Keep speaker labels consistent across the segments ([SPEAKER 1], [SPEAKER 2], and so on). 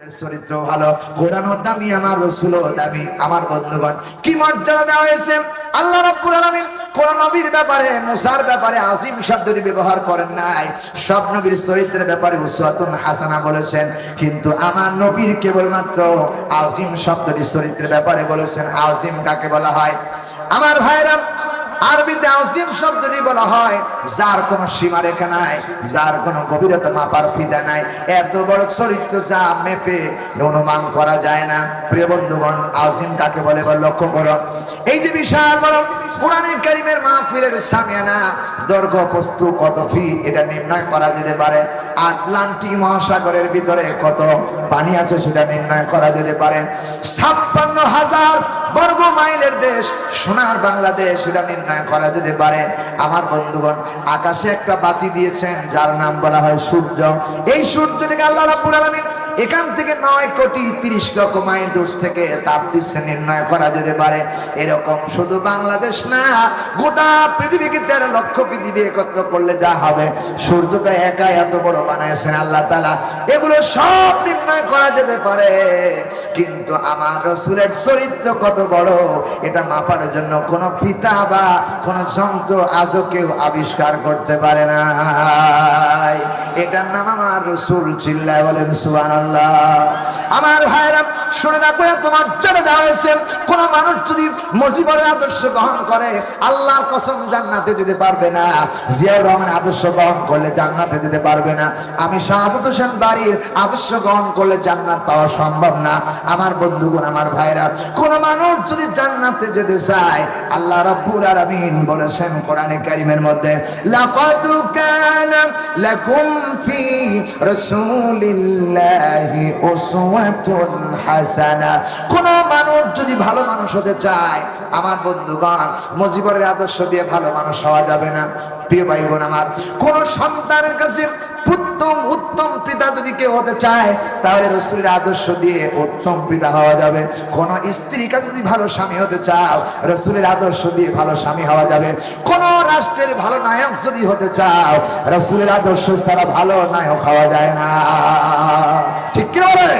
[SPEAKER 1] চরিত্র ভালো। কোরআনও দামি, আমার দামি, আমার বন্ধুগণ। কি মর্যাদা দেওয়া হয়েছে? আল্লাহ কোন নবীর ব্যাপারে, মুসার ব্যাপারে আজিম শব্দটি ব্যবহার করেন নাই। সব নবীর চরিত্রের ব্যাপারে হাসানা বলেছেন, কিন্তু আমার নবীর কেবলমাত্র আজিম শব্দটি চরিত্রের ব্যাপারে বলেছেন। আজিম কাকে বলা হয়, আমার ভাইরা আরবিতে আজিম শব্দটি বলা হয়, যার কোনো সীমারেখা নাই, যার কোনো গভীরতা মাপার ফিদা নাই। এত বড় চরিত্র যা মেপে অনুমান করা যায় না। প্রিয় বন্ধুগণ আজিম কাকে বলে বল লক্ষ্য করো। এই যে বিশাল বড় কোরআনে কারিমের মাহফিলের সামিয়ানা, দৈর্ঘ্য, বস্তু কত ফিট, এটা নির্ণয় করা যেতে পারে। আটলান্টিক মহাসাগরের ভিতরে কত পানি আছে, সেটা নির্ণয় করা যেতে পারে। ছাপ্পান্ন হাজার বর্গ মাইলের দেশ, সোনার বাংলাদেশ, সেটা নির্ণয় করা যেতে পারে। আমার বন্ধুগণ, আকাশে একটা বাতি দিয়েছেন, যার নাম বলা হয় সূর্য। এই সূর্যটিকে আল্লাহ রাব্বুল আলামিন এখান থেকে নয় কোটি তিরিশ লক্ষ মাইল দূর থেকে তাপ দিচ্ছে নির্ণয় করা যেতে পারে। এরকম শুধু বাংলাদেশ না, গোটা পৃথিবীকে তেরো লক্ষ পৃথিবী একত্র করলে যা হবে। সূর্যটা একা এত বড় বানাইছেন আল্লাহ তালা এগুলো সব নির্ণয় করা যেতে পারে। কিন্তু আমার রসুলের চরিত্র কত বড়, এটা মাপার জন্য কোনো পিতা বা কোনো যন্ত্র আজও কেউ আবিষ্কার করতে পারে না এটার নাম আমার রসুল চিল্লায় বলেন সুবান আমার ভাইরা শুনে রাখবে তোমার জন্য দেওয়া হয়েছে। কোন মানুষ যদি মুজিবরের আদর্শ গ্রহণ করে, আল্লাহর কসম জান্নাতে যেতে পারবে না। জিয়াউর রহমান আদর্শ গ্রহণ করলে জান্নাতে যেতে পারবে না। আমি শাহাদত হোসেন বাড়ির আদর্শ গ্রহণ করলে জান্নাত পাওয়া সম্ভব না। আমার বন্ধুগণ, আমার ভাইরা কোন মানুষ যদি জান্নাতে যেতে চায়, আল্লাহ রাব্বুল আলামিন বলেছেন কোরআনে কারীমের মধ্যে, লাকাদ কানা লাকুম ফি রাসূলিল্লাহি উসওয়াতুন হাসানা কোন মানুষ যদি ভালো মানুষ হতে চায়, আমার বন্ধুগণ, মুজিবরের আদর্শ দিয়ে ভালো মানুষ হওয়া যাবে না। প্রিয় ভাই বোন আমার, কোন সন্তানের কাছে উত্তম উত্তম পিতা যদি কেউ হতে চায়, তাহলে রসুলের আদর্শ দিয়ে উত্তম পিতা হওয়া যাবে। কোন স্ত্রীর কাছে যদি ভালো স্বামী হতে চাও, রসুলের আদর্শ দিয়ে ভালো স্বামী হওয়া যাবে। কোন রাষ্ট্রের ভালো নায়ক যদি হতে চাও, রসুলের আদর্শ ছাড়া ভালো নায়ক হওয়া যায় না। ঠিক কি বলেন?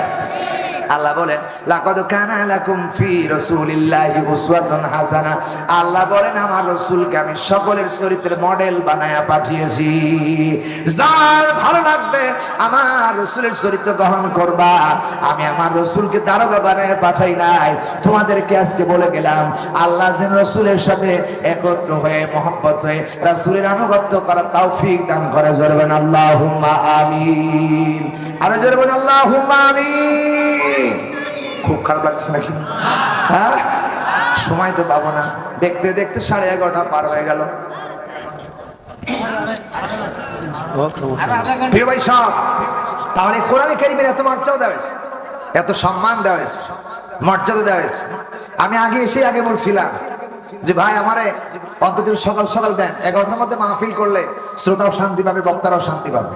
[SPEAKER 1] আল্লাহ বলেন, লাকাদ কানা লাকুম ফি রাসূলিল্লাহি উসওয়াতুন হাসানা। আল্লাহ বলেন, আমার রাসূলকে আমি সকলের চরিত্রের মডেল বানায়া পাঠিয়েছি। যার ভালো লাগবে, আমার রাসূলের চরিত্র গ্রহণ করবা। আমি আমার রাসূলকে দারোগা বানায়া পাঠাই নাই। তোমাদেরকে আজকে বলে গেলাম, আল্লাহ যেন রাসূলের সাথে একত্র হয়ে, মহব্বত হয়ে, রাসূলের আনুগত্য করার তৌফিক দান করে। জোরবেন আল্লাহুম্মা আমিন। আরও জোরবেন আল্লাহুম্মা আমিন। খুব খারাপ লাগছে নাকি? হ্যাঁ? সময় তো পাবো না। দেখতে দেখতে সাড়ে এগারোটা পার হয়ে গেল। তাহলে কারিমের এত মর্যাদা দেওয়া হয়েছে, এত সম্মান দেওয়া হয়েছে, মর্যাদা দেওয়া হয়েছে। আমি আগে এসে আগে বলছিলাম যে ভাই আমারে অন্তত সকাল সকাল দেন, এগারোটার মধ্যে মাহফিল করলে শ্রোতাও শান্তি পাবে, বক্তারাও শান্তি পাবে।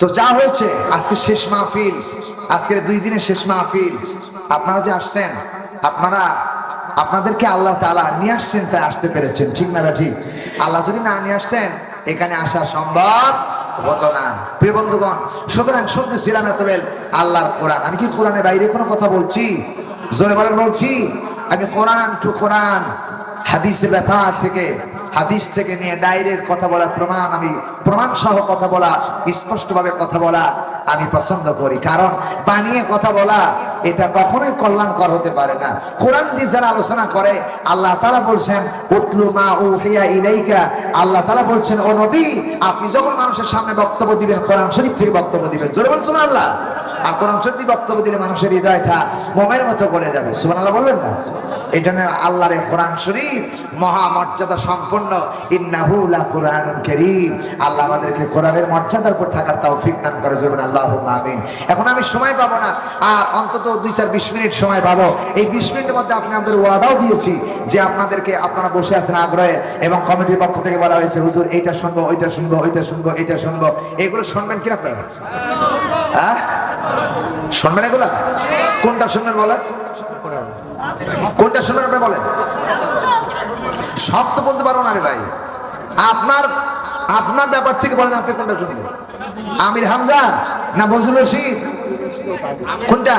[SPEAKER 1] তো যা হয়েছে, আজকে শেষ মাহফিল, আজকের দুই দিনের শেষ মাহফিল। আপনারা যে আসছেন, আপনারা, আপনাদেরকে আল্লাহ তালা নিয়ে আসছেন, তাই আসতে পেরেছেন, ঠিক না ঠিক আল্লাহ যদি না নিয়ে আসতেন, এখানে আসা সম্ভব কোরআন। আমি কি কোরআনের বাইরে কোনো কথা বলছি? বলছি। আমি কোরআন টু কোরআন, হাদিসের ব্যাপার থেকে হাদিস থেকে নিয়ে ডাইরেক্ট কথা বলার প্রমাণ আমি, প্রমাণ সহ কথা বলা, স্পষ্টভাবে কথা বলা আমি পছন্দ করি। কারণ বানিয়ে কথা বলা, এটা কখনোই কল্যাণকর হতে পারে না। কোরআন দিয়ে যারা আলোচনা করে, আল্লাহ তালা বলছেন, উতলু মা উহিয়া ইলাইকা। আল্লাহ তালা বলছেন, ও নবী, আপনি যখন মানুষের সামনে বক্তব্য দিবেন, কোরআন শরীফ থেকে বক্তব্য দিবেন। জোরে বলছেন আল্লাহ আর কোরআন দিয়ে বক্তব্য দিলে মানুষের হৃদয়টা মোমের মতো করে যাবে। সুমান আল্লাহ বলবেন না? এই জন্য আল্লাহর কোরআন শরীফ মহামর্যাদা সম্পন্ন। ইন্নাহু লা কোরআনুন কারীম। আল্লাহ আমাদেরকে কোরআনের মর্যাদার উপর থাকার তৌফিক দান করে যাবেন আল্লাহ আমিন। এখন আমি সময় পাবো না, আর অন্তত দুই চার বিশ মিনিট সময় পাবো। এই বিশ মিনিটের মধ্যে আপনি আমাদের ওয়াদাও দিয়েছি, যে আপনাদেরকে আপনারা বসে আছেন আগ্রহে এবং কমিটির পক্ষ থেকে বলা হয়েছে, হুজুর, এইটা শুনব, ওইটা শুনব ওইটা শুনব, এইটা শুনব। এগুলো শুনবেন কি আপনারা? হ্যাঁ? শুনবেন এগুলা? কোনটা শুনবেন বলেন? কোনটা শুনবেন আপনি বলেন? সব তো বলতে পারব না রে ভাই। আপনার আপনার ব্যাপার থেকে বলেন আপনি কোনটা শুনবেন? আমির হামজা না বজুল রশিদ? কোনটা?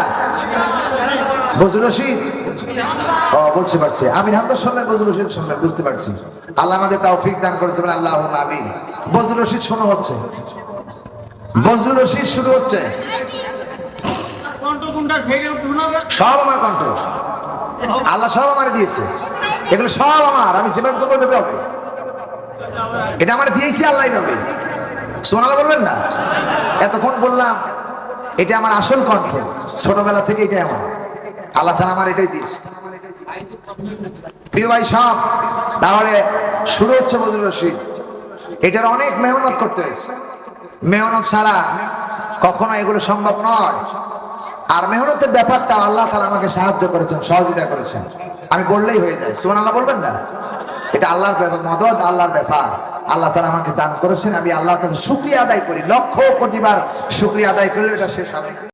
[SPEAKER 1] বজুল রশিদ? ও বলতে পারছি। আমির হামদা শুনলেন বজুল রশিদ শুনলেন বুঝতে পারছি। আল্লাহ আমাদের তৌফিক দান করেছে বলে আল্লাহ আমিন। বজুল রশিদ শোনো হচ্ছে। বজুল রশিদ শুরু হচ্ছে
[SPEAKER 2] কণ্ঠ কোনটা সেরে শোনাবে
[SPEAKER 1] সব আমার কণ্ঠ। আল্লাহ সব আমার দিয়েছে। এগুলো সব আমার। আমি যেভাবে করব এটা আমার দিয়েছি আল্লাহ নবে সোনালা বলবেন না? এতক্ষণ বললাম, এটা আমার আসল কণ্ঠ। ছোটবেলা থেকে এটা আমার। আল্লাহ তালা আমার এটাই দিয়েছে। প্রিয় ভাই, সব। তাহলে শুরু হচ্ছে বজরুল রশিদ। এটার অনেক মেহনত করতে হয়েছে। মেহনত ছাড়া কখনো এগুলো সম্ভব নয়। আর মেহনতের ব্যাপারটা আল্লাহ তালা আমাকে সাহায্য করেছেন, সহযোগিতা করেছেন। আমি বললেই হয়ে যায়। সুমান আল্লাহ বলবেন না? এটা আল্লাহর ব্যাপার মদত আল্লাহর ব্যাপার। আল্লাহ তালা আমাকে দান করেছেন। আমি আল্লাহর কাছে শুক্রিয়া আদায় করি। লক্ষ কোটিবার শুক্রিয়া আদায় করলে এটা শেষ হবে।